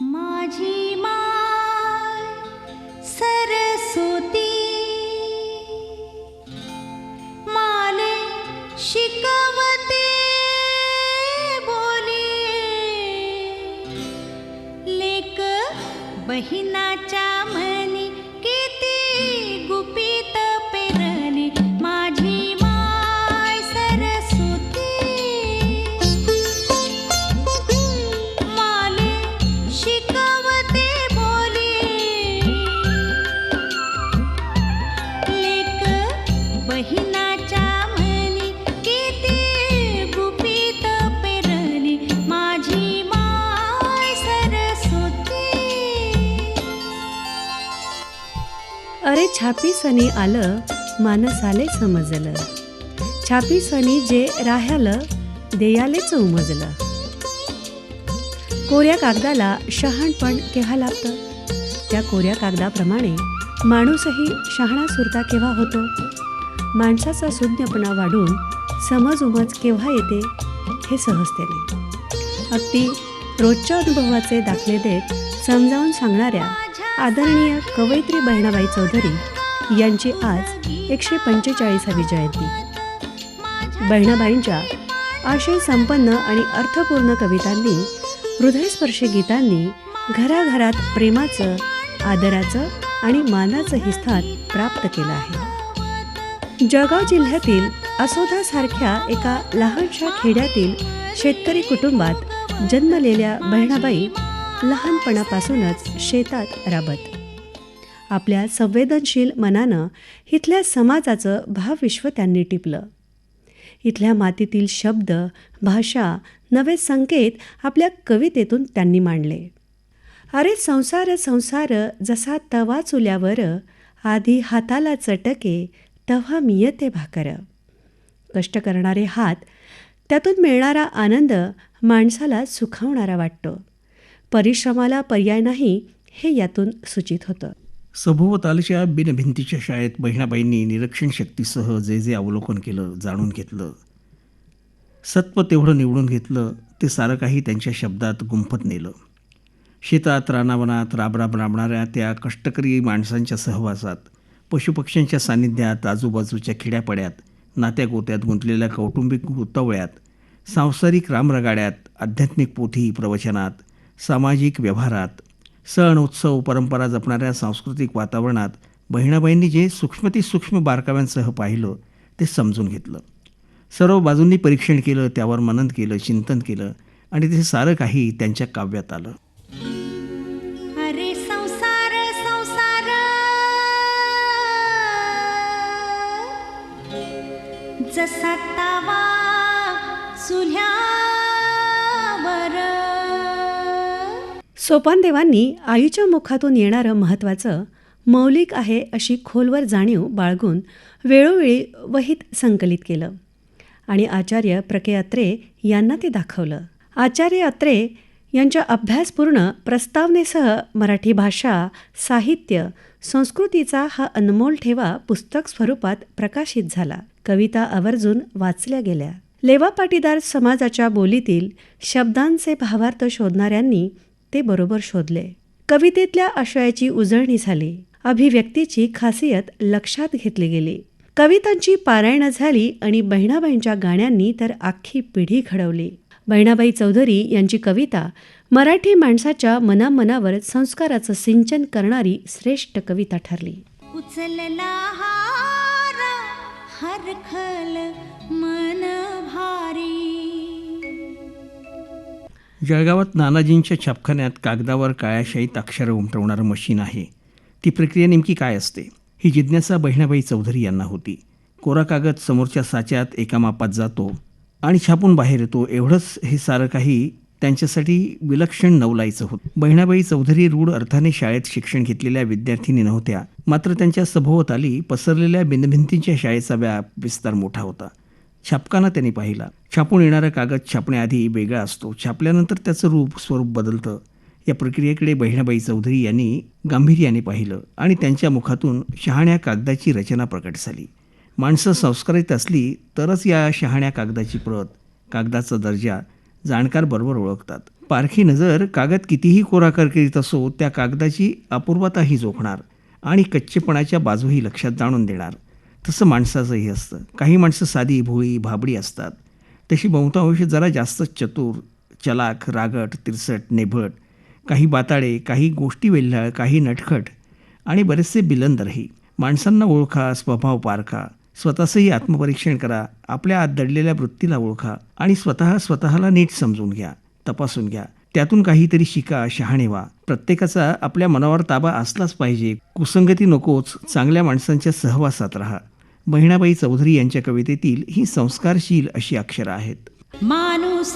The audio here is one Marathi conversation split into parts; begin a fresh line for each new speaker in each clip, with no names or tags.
माझी माय सरस्वती. माने शिकवते बोली. लेक बहिना शिकवते बोली. लेक बहिणाच्या मनी किती गुपित पेरली माझी माय सरस्वती.
अरे छापीसनी आलं माणसाले समजलं. छापीसनी जे राह्यालं देयालेच उमजलं. कोऱ्या कागदाला शहाणपण केव्हा लागतं त्या कोऱ्या कागदाप्रमाणे माणूसही शहाणा सुरता केव्हा होतो? माणसाचा शून्यपणा वाढून समज उमज केव्हा येते हे सहजतेने. अगदी रोजच्या अनुभवाचे दाखले देत समजावून सांगणाऱ्या आदरणीय कवयित्री बहिणाबाई चौधरी यांची आज एकशे पंचेचाळीसावी जयंती. बहिणाबाईंच्या आशय संपन्न आणि अर्थपूर्ण कवितांनी हृदयस्पर्शी गीतांनी घराघरात प्रेमाचं आदराचं आणि मानाचंही स्थान प्राप्त केलं आहे. जळगाव जिल्ह्यातील असोधासारख्या एका लहानशा खेड्यातील शेतकरी कुटुंबात जन्मलेल्या बहिणाबाई लहानपणापासूनच शेतात राबत. आपल्या संवेदनशील मनानं इथल्या समाजाचं भावविश्व त्यांनी टिपलं. इथल्या मातीतील शब्द भाषा नवे संकेत आपल्या कवितेतून त्यांनी मांडले. अरे संसार संसार जसा तवा चुल्यावर आधी हाताला चटके तव्हा मियते भाकर. कष्ट करणारे हात त्यातून मिळणारा आनंद माणसाला सुखावणारा वाटतो. परिश्रमाला पर्याय नाही हे यातून सूचित होतं.
सभोवतालच्या बिनभिंतीच्या शाळेत बहिणाबाईंनी निरीक्षण शक्तीसह जे जे अवलोकन केलं जाणून घेतलं. सत्व तेवढं निवडून घेतलं ते सारं काही त्यांच्या शब्दात गुंफत नेलं. शेतात रानावनात राबराब राबणाऱ्या त्या कष्टकरी माणसांच्या सहवासात पशुपक्ष्यांच्या सान्निध्यात आजूबाजूच्या खेड्यापाड्यात नात्यागोत्यात गुंतलेल्या कौटुंबिक उतावळ्यात सांसारिक रामरगाड्यात आध्यात्मिक पोथी प्रवचनात सामाजिक व्यवहारात सण उत्सव परंपरा जपणाऱ्या सांस्कृतिक वातावरणात बहिणाबाईंनी जे सूक्ष्मतीसूक्ष्म बारकाव्यांसह पाहिलं ते समजून घेतलं. सर्व बाजूंनी परीक्षण केलं त्यावर मनन केलं चिंतन केलं आणि ते सारं काही त्यांच्या काव्यात आलं.
जसा तावा सुल्या
सोपानदेवांनी आईच्या मुखातून येणारं महत्त्वाचं मौलिक आहे अशी खोलवर जाणीव बाळगून वेळोवेळी वहीत संकलित केलं. आणि आचार्य प्रके अत्रे यांना ते दाखवलं. आचार्य अत्रे यांच्या अभ्यासपूर्ण प्रस्तावनेसह मराठी भाषा साहित्य संस्कृतीचा हा अनमोल ठेवा पुस्तक स्वरूपात प्रकाशित झाला. कविता आवर्जून वाचल्या गेल्या. लेवा पाटीदार समाजाच्या बोलीतील शब्दांचे भावार्थ शोधणाऱ्यांनी ते बरोबर शोधले. कवितेतल्या आशयाची उजळणी झाली. अभिव्यक्तीची खासियत लक्षात घेतली गेली. कवितांची पारायणं झाली आणि बहिणाबाईंच्या गाण्यांनी तर आख्खी पिढी घडवली. बहिणाबाई चौधरी यांची कविता मराठी माणसाच्या मनामनावर संस्काराचं सिंचन करणारी श्रेष्ठ कविता ठरली.
उचलला हार हर खल
जळगावात नानाजींच्या छापखान्यात कागदावर काळ्याशाहीत अक्षरं उमटवणारं मशीन आहे. ती प्रक्रिया नेमकी काय असते? ही जिज्ञासा बहिणाबाई चौधरी यांना होती. कोरा कागद समोरच्या साच्यात एका मापात जातो आणि छापून बाहेर येतो. एवढंच हे सारं काही त्यांच्यासाठी विलक्षण नवलायचं होतं. बहिणाबाई चौधरी रूढ अर्थाने शाळेत शिक्षण घेतलेल्या विद्यार्थिनी नव्हत्या. मात्र त्यांच्या सभोवताली पसरलेल्या बिनभिंतींच्या शाळेचा व्याप विस्तार मोठा होता. छापकाना त्यांनी पाहिला. छापून येणारा कागद छापण्याआधी वेगळा असतो. छापल्यानंतर त्याचं रूप स्वरूप बदलतं. या प्रक्रियेकडे बहिणाबाई चौधरी यांनी गांभीर्याने पाहिलं आणि त्यांच्या मुखातून शहाण्या कागदाची रचना प्रकट झाली. माणसं संस्कारित असली तरच या शहाण्या कागदाची प्रत कागदाचा दर्जा जाणकार बरोबर ओळखतात. पारखी नजर कागद कितीही कोराकर करीत असो त्या कागदाची अपूर्वताही जोखणार आणि कच्चेपणाच्या बाजूही लक्षात जाणून देणार. तसं माणसाचंही असतं. काही माणसं साधी भोळी भाबडी असतात. तशी बहुतांश जरा जास्त चतुर चलाख रागट तिरसट नेभट काही बाताळे काही गोष्टी वेल्हाळ काही नटखट आणि बरेचसे बिलंदरही. माणसांना ओळखा स्वभाव पारखा स्वतःचंही आत्मपरीक्षण करा आपल्या आत दडलेल्या वृत्तीला ओळखा आणि स्वतः स्वतःला नीट समजून घ्या तपासून घ्या. त्यातून काहीतरी शिका शहाणे व्हा. प्रत्येकाचा आपल्या मनावर ताबा असलाच पाहिजे. कुसंगती नकोच. चांगल्या माणसांच्या सहवासात राहा. बहिणाबाई चौधरी यांच्या कवितेतील ही संस्कारशील अशी अक्षरं आहेत.
माणूस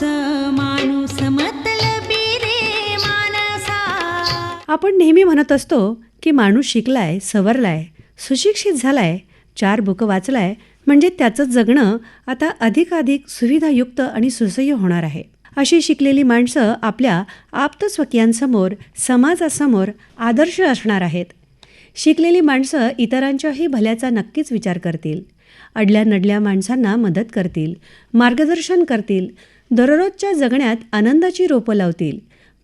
माणूस मतलबी रे मानसा
आपण नेहमी म्हणत असतो की माणूस शिकलाय सवरलाय सुशिक्षित झालाय चार बुकं वाचलाय म्हणजे त्याचं जगणं आता अधिकाधिक सुविधायुक्त आणि सुसह्य होणार आहे. अशी शिकलेली माणसं आपल्या आप्तस्वकीयांसमोर समाजासमोर आदर्श असणार आहेत. शिकलेली माणसं इतरांच्याही भल्याचा नक्कीच विचार करतील. अडल्या नडल्या माणसांना मदत करतील मार्गदर्शन करतील दररोजच्या जगण्यात आनंदाची रोपं लावतील.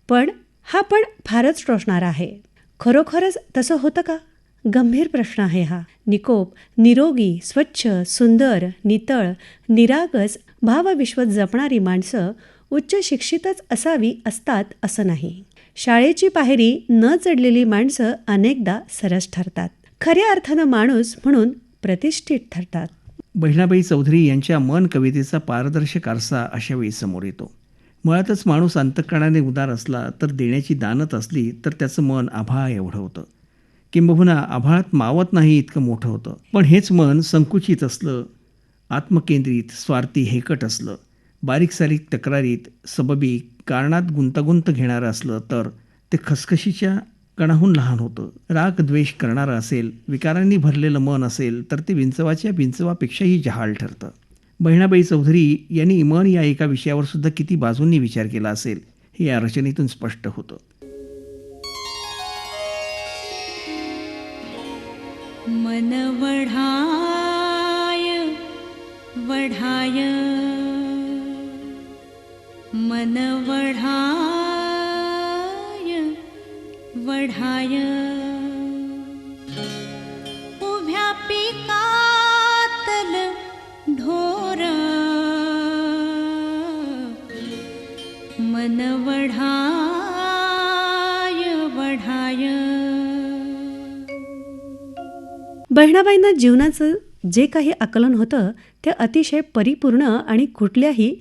पण हा पण फारच टोचणारा आहे. खरोखरच तसं होतं का? गंभीर प्रश्न आहे हा. निकोप निरोगी स्वच्छ सुंदर नितळ निरागस भावविश्व जपणारी माणसं उच्च शिक्षितच असावी असतात असं नाही. शाळेची पायरी न चढलेली माणसं अनेकदा सरस ठरतात. खऱ्या अर्थानं माणूस म्हणून प्रतिष्ठित ठरतात.
बहिणाबाई चौधरी यांच्या मन कवितेचा पारदर्शक आरसा अशा वेळी समोर येतो. मुळातच माणूस अंतकरणाने उदार असला तर देण्याची दानत असली तर त्याचं मन आभाळ एवढं होतं. किंबहुना आभाळात मावत नाही इतकं मोठं होतं. पण हेच मन संकुचित असलं आत्मकेंद्रित स्वार्थी हेकट असलं बारीक सारीक तक्रारीत सबबी कारणात गुंतागुंत घेणारं असलं तर ते खसखशीच्या कणाहून लहान होतं. राग द्वेष करणारं असेल विकारांनी भरलेलं मन असेल तर ते विंचवाच्या विंचवापेक्षाही जहाल ठरतं. बहिणाबाई चौधरी यांनी मन या एका विषयावर सुद्धा किती बाजूंनी विचार केला असेल हे या रचनेतून स्पष्ट होतं.
मन वढाय वढाय. मन वढाय वढाय. उभ्या पिकातल ढोर मन वढाय वढाय.
बहिणाबाईंना जीवनाचं जे काही आकलन होतं ते अतिशय परिपूर्ण आणि कुठल्याही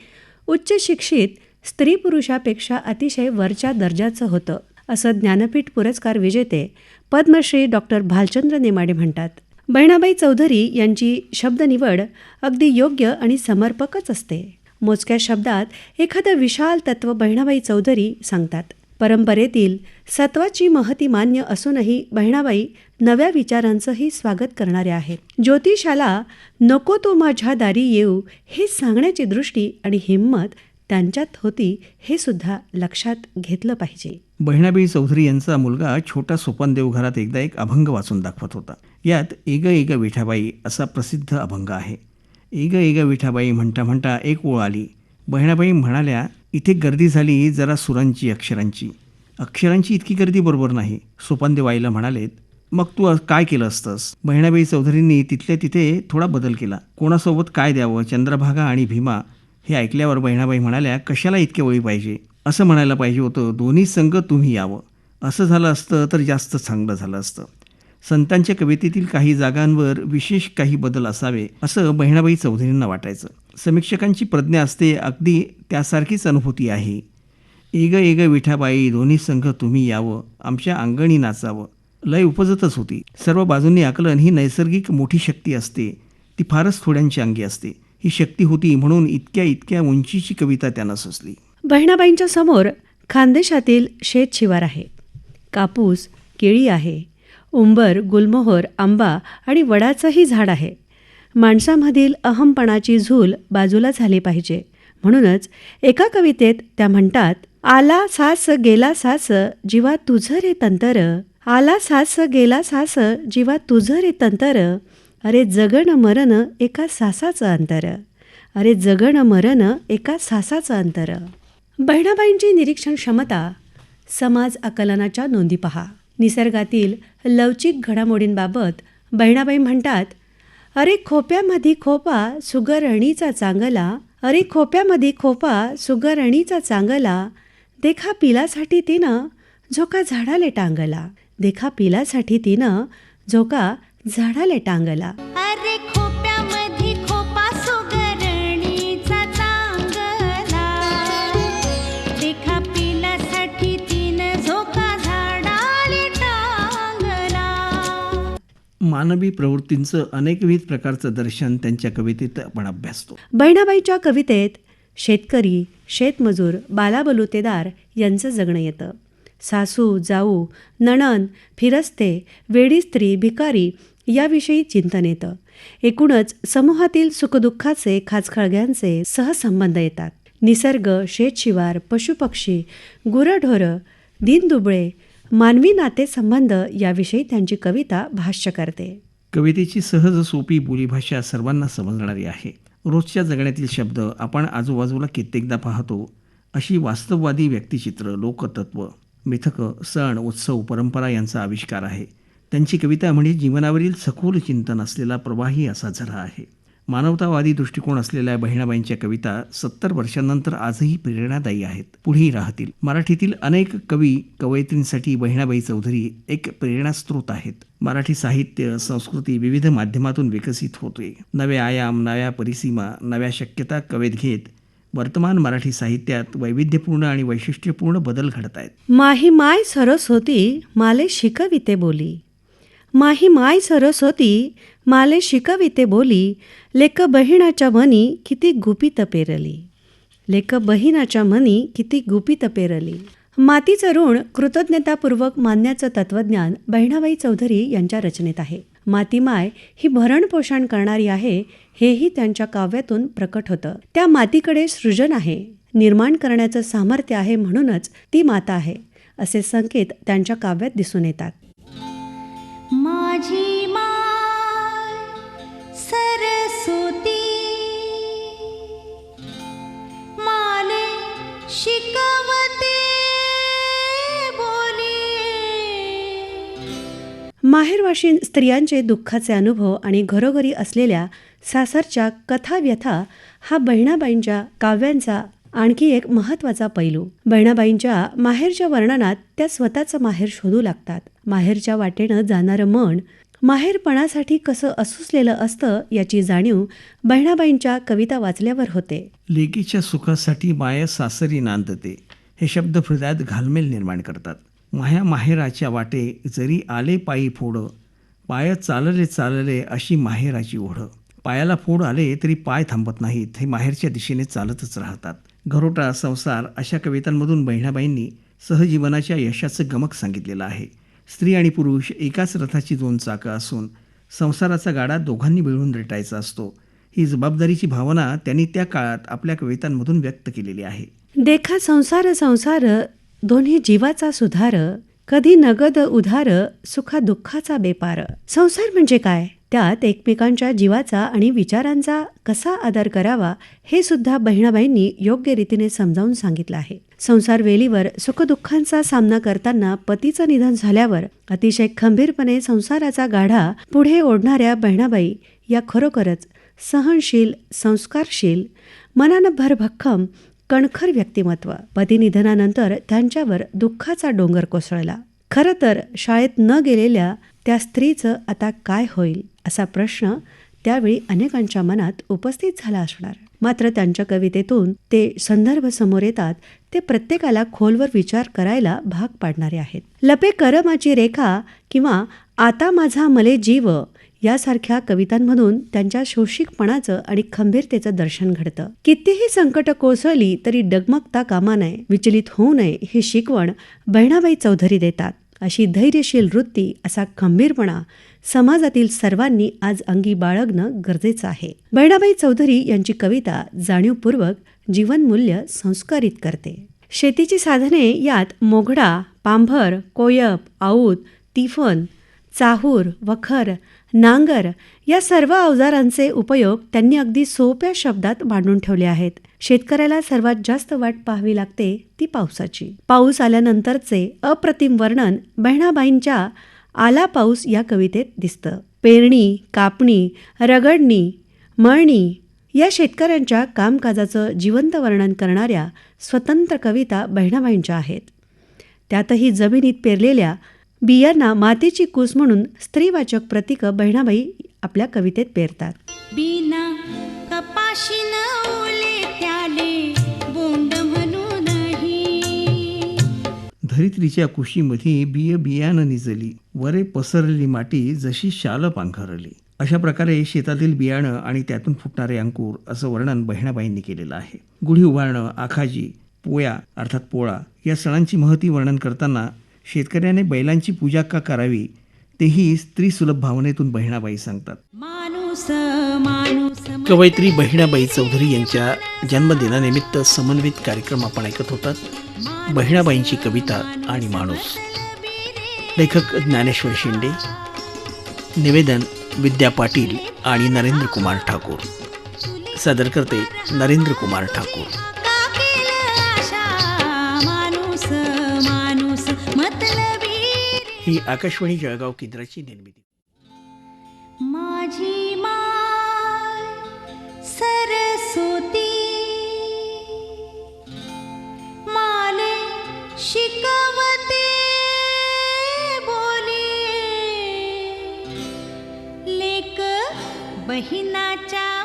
उच्च शिक्षित स्त्री पुरुषापेक्षा अतिशय वरच्या दर्जाचं होतं असं ज्ञानपीठ पुरस्कार विजेते पद्मश्री डॉक्टर भालचंद्र नेमाडे म्हणतात. बहिणाबाई चौधरी यांची शब्दनिवड अगदी योग्य आणि समर्पकच असते. मोजक्या शब्दात एखादं विशाल तत्व बहिणाबाई चौधरी सांगतात. परंपरेतील सत्वाची महती मान्य असूनही बहिणाबाई नव्या विचारांचंही स्वागत करणाऱ्या आहेत. ज्योतिषाला नको तो माझ्या दारी येऊ हे सांगण्याची दृष्टी आणि हिंमत त्यांच्यात होती हे सुद्धा लक्षात घेतलं पाहिजे.
बहिणाबाई चौधरी यांचा मुलगा छोटा सोपानदेव घरात एकदा एक अभंग वाचून दाखवत होता. यात एग एग विठाबाई असा प्रसिद्ध अभंग आहे. एग एग विठाबाई म्हणता म्हणता एक ओळ आली. बहिणाबाई म्हणाल्या इथे गर्दी झाली जरा सुरांची अक्षरांची. अक्षरांची इतकी गर्दी बरोबर नाही. सोपानदेव आईला म्हणालेत मग तू काय केलं असतंस? बहिणाबाई चौधरींनी तिथल्या तिथे थोडा बदल केला. कोणासोबत काय द्यावं? चंद्रभागा आणि भीमा हे ऐकल्यावर बहिणाबाई म्हणाल्या कशाला इतके वळी पाहिजे? असं म्हणायला पाहिजे होतं दोन्ही संघ तुम्ही यावं. असं झालं असतं तर जास्त चांगलं झालं असतं. संतांच्या कवितेतील काही जागांवर विशेष काही बदल असावे असं बहिणाबाई चौधरींना वाटायचं. समीक्षकांची प्रज्ञा असते अगदी त्यासारखीच अनुभूती आहे. एग एग विठाबाई दोन्ही संघ तुम्ही यावं आमच्या अंगणी नाचावं. लय उपजतच होती. सर्व बाजूंनी आकलन ही नैसर्गिक मोठी शक्ती असते. ती फारच थोड्यांची अंगी असते. ही शक्ती होती म्हणून इतक्या इतक्या उंचीची कविता त्यांना सुचली
बहिणाबाईंच्या समोर खानदेशातील शेत शिवार आहे. कापूस केळी आहे. उंबर गुलमोहर आंबा आणि वडाचंही झाड आहे. माणसामधील अहमपणाची झूल बाजूला झाली पाहिजे. म्हणूनच एका कवितेत त्या म्हणतात आला सास गेला सास जीवा तुझं रे तंतर. आला सास गेला सास जीवा तुझं रे तंतर. अरे जगण मरण एका सासाचं अंतर. अरे जगण मरण एका सासाचं अंतर. बहिणाबाईंची निरीक्षण क्षमता समाज आकलनाच्या नोंदी पहा. निसर्गातील लवचिक घडामोडींबाबत बहिणाबाई म्हणतात अरे खोप्यामध्ये खोपा सुगरणीचा चांगला अरे खोप्यामध्ये खोपा सुगरणीचा चांगला देखा पिलासाठी तिनं झोका झाडाले टांगला देखा पिलासाठी तिनं झोका झाडाले टांगला.
अरे खोप्यामध्ये खोपा सुगरणीचा चांगला. देखा पिलासाठी तीन झोका झाडाले टांगला.
मानवी प्रवृत्तींचं अनेकविध प्रकारचं दर्शन त्यांच्या कवितेत आपण अभ्यासतो.
बहिणाबाईच्या कवितेत शेतकरी शेतमजूर बालाबलुतेदार यांचं जगणं येतं. सासू जाऊ नणन फिरस्ते वेडी स्त्री भिकारी याविषयी चिंतन येतं. एकूणच समूहातील सुखदुःखाचे खाचखळग्यांचे सहसंबंध येतात. निसर्ग शेतशिवार पशुपक्षी गुरढोरं दिनदुबळे मानवी नातेसंबंध याविषयी त्यांची कविता भाष्य करते.
कवितेची सहज सोपी बोलीभाषा सर्वांना समजणारी आहे. रोजच्या जगण्यातील शब्द आपण आजूबाजूला कित्येकदा पाहतो अशी वास्तववादी व्यक्तिचित्र लोकतत्व मिथकं सण उत्सव परंपरा यांचा आविष्कार आहे. त्यांची कविता म्हणजे जीवनावरील सखोल चिंतन असलेला प्रवाही असा झरा आहे. मानवतावादी दृष्टिकोन असलेल्या बहिणाबाईंच्या कविता सत्तर वर्षांनंतर आजही प्रेरणादायी आहेत. पुढेही राहतील. मराठीतील अनेक कवी कवयित्रींसाठी बहिणाबाई चौधरी एक प्रेरणास्त्रोत आहेत. मराठी साहित्य संस्कृती विविध माध्यमातून विकसित होते नवे आयाम नव्या परिसीमा नव्या शक्यता कवेत घेत वर्तमान मराठी साहित्यात वैविध्यपूर्ण आणि वैशिष्ट्यपूर्ण बदल घडत आहेत
माही माय सरस्वती माले शिकविते बोली. माही माय सरस्वती माले शिकविते बोली लेक बहिणाच्या मनी किती गुपित पेरली. लेक बहिणाच्या मनी किती गुपित पेरली. मातीचं ऋण कृतज्ञतापूर्वक मानण्याचं तत्वज्ञान बहिणाबाई चौधरी यांच्या रचनेत आहे. मातीमाय ही भरणपोषण करणारी आहे हेही त्यांच्या काव्यातून प्रकट होतं. त्या मातीकडे सृजन आहे. निर्माण करण्याचं सामर्थ्य आहे म्हणूनच ती माता आहे असे संकेत त्यांच्या काव्यात दिसून येतात.
माझी माय सरस्वती. माने शिकवते बोली.
माहेरवाशीन स्त्रियांचे दुःखाचे अनुभव आणि घरोघरी असलेल्या सासरच्या कथा व्यथा हा बहिणाबाईंच्या काव्यांचा आणखी एक महत्त्वाचा पैलू. बहिणाबाईंच्या माहेरच्या वर्णनात त्या स्वतःचं माहेर शोधू लागतात. माहेरच्या वाटेनं जाणारं मन माहेरपणासाठी कसं असुसलेलं असतं याची जाणीव बहिणाबाईंच्या कविता वाचल्यावर होते.
लेकीच्या सुखासाठी माया सासरी नांदते. हे शब्द हृदयात घालमेल निर्माण करतात. माया माहेराच्या वाटे जरी आले पायी फोड पाय चालले चालले अशी माहेराची ओढ. पायाला फोड आले तरी पाय थांबत नाहीत हे माहेरच्या दिशेने चालतच राहतात. घरोटा संसार अशा कवितांमधून बहिणाबाईंनी सहजीवनाच्या यशाचं गमक सांगितलेलं आहे. स्त्री आणि पुरुष एकाच रथाची दोन चाकं असून संसाराचा गाडा दोघांनी मिळून रेटायचा असतो. ही जबाबदारीची भावना त्यांनी त्या काळात आपल्या कवितांमधून व्यक्त केलेली आहे.
देखा संसार संसार दोन्ही जीवाचा सुधार कधी नगद उधार सुखा दुःखाचा बेपार. संसार म्हणजे काय? त्यात एकमेकांच्या जीवाचा आणि विचारांचा कसा आदर करावा हे सुद्धा बहिणाबाईंनी योग्य रीतीने समजावून सांगितलं आहे. संसार वेलीवर सुखदुःखांचा सामना करताना पतीचं निधन झाल्यावर अतिशय खंबीरपणे संसाराचा गाढा पुढे ओढणाऱ्या बहिणाबाई या खरोखरच सहनशील संस्कारशील मनानं भरभक्कम कणखर व्यक्तिमत्व. पती निधनानंतर त्यांच्यावर दुःखाचा डोंगर कोसळला. खरं तर शाळेत न गेलेल्या त्या स्त्रीचं आता काय होईल असा प्रश्न त्यावेळी अनेकांच्या मनात उपस्थित झाला असणार. मात्र त्यांच्या कवितेतून ते संदर्भ समोर येतात ते प्रत्येकाला खोलवर विचार करायला भाग पाडणारे आहेत. लपे करमाची रेखा किंवा आता माझा मले जीव यासारख्या कवितांमधून त्यांच्या शोषिकपणाचं आणि खंबीरतेचं दर्शन घडतं. कितीही संकट कोसळली तरी डगमगता कामा नये विचलित होऊ नये ही शिकवण बहिणाबाई चौधरी देतात. अशी धैर्यशील वृत्ती असा खंबीरपणा समाजातील सर्वांनी आज अंगी बाळगणं गरजेचं आहे. बहिणाबाई चौधरी यांची कविता जाणीवपूर्वक जीवनमूल्य संस्कारित करते. शेतीची साधने यात मोघडा पांभर कोयप आऊत तिफन चाहूर वखर नांगर या सर्व अवजारांचे उपयोग त्यांनी अगदी सोप्या शब्दात मांडून ठेवले आहेत. शेतकऱ्याला सर्वात जास्त वाट पाहावी लागते ती पावसाची. पाऊस आल्यानंतरचे अप्रतिम वर्णन बहिणाबाईंच्या आला पाऊस या कवितेत दिसतं. पेरणी कापणी रगडणी मळणी या शेतकऱ्यांच्या कामकाजाचं जिवंत वर्णन करणाऱ्या स्वतंत्र कविता बहिणाबाईंच्या आहेत. त्यातही जमिनीत पेरलेल्या बियांना मातीची कूस म्हणून स्त्रीवाचक प्रतीकं बहिणाबाई आपल्या कवितेत पेरतात.
बिना कपाशीन ओले त्याले बोंड म्हणूनही
धरित्रीच्या कुशीमध्ये बिय बियाणं निजली वरे पसरलेली माती जशी शाल पांघरली. अशा प्रकारे शेतातील बियाणं आणि त्यातून फुटणारे अंकुर असं वर्णन बहिणाबाईंनी केलेलं आहे. गुढी उभारणं आखाजी पोया अर्थात पोळा या सणांची महती वर्णन करताना शेतकऱ्याने बैलांची पूजा का करावी तेही स्त्रीसुलभ भावनेतून बहिणाबाई सांगतात.
माणूस माणूस
कवयित्री बहिणाबाई चौधरी यांच्या जन्मदिनानिमित्त समन्वित कार्यक्रम आपण ऐकत होतात. बहिणाबाईंची कविता आणि माणूस. लेखक ज्ञानेश्वर शिंदे. निवेदन विद्या पाटील आणि नरेंद्र कुमार ठाकूर. सादर करते नरेंद्र कुमार ठाकूर. ही आकाशवाणी जळगाव केंद्राची निर्मिती.
माझी माय सरस्वती माले शिकवते बोली. लेक बहिणाच्या